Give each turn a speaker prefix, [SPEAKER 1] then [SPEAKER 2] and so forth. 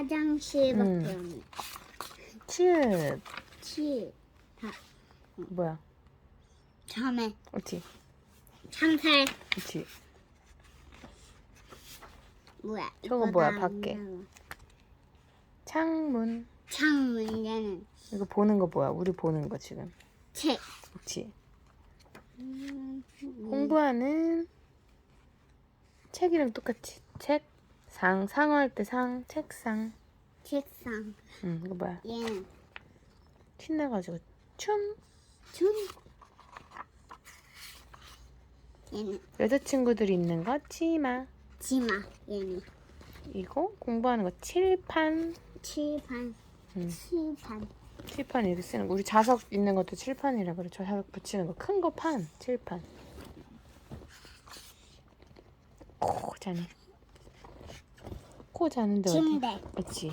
[SPEAKER 1] 화장실밖에
[SPEAKER 2] 음.
[SPEAKER 1] 없네.
[SPEAKER 2] 칠.
[SPEAKER 1] 칠,
[SPEAKER 2] 뭐야?
[SPEAKER 1] 참외,
[SPEAKER 2] 그렇지.
[SPEAKER 1] 참새.
[SPEAKER 2] 그렇지.
[SPEAKER 1] 뭐야?
[SPEAKER 2] 저거
[SPEAKER 1] 이거
[SPEAKER 2] 뭐야,
[SPEAKER 1] 나
[SPEAKER 2] 밖에?
[SPEAKER 1] 안
[SPEAKER 2] 창문.
[SPEAKER 1] 나와. 창문에는
[SPEAKER 2] 이거 보는 거 뭐야? 우리 보는 거 지금.
[SPEAKER 1] 책.
[SPEAKER 2] 그렇지.
[SPEAKER 1] 음,
[SPEAKER 2] 공부하는 책이랑 똑같이 책. 상 상어할 때 상 책상.
[SPEAKER 1] 책상.
[SPEAKER 2] 응 이거 뭐야?
[SPEAKER 1] 얘는
[SPEAKER 2] 신나가지고 춤.
[SPEAKER 1] 춤. 얘는
[SPEAKER 2] 여자친구들이 있는 거 치마.
[SPEAKER 1] 치마. 얘는
[SPEAKER 2] 이거 공부하는 거 칠판.
[SPEAKER 1] 칠판.
[SPEAKER 2] 음.
[SPEAKER 1] 칠판.
[SPEAKER 2] 칠판 이렇게 쓰는 거. 우리 자석 있는 것도 칠판이라 그래. 저 자석 붙이는 거 큰 거 판. 칠판. 코 자네. 코 자는데 어디?
[SPEAKER 1] 침대.
[SPEAKER 2] 그렇지.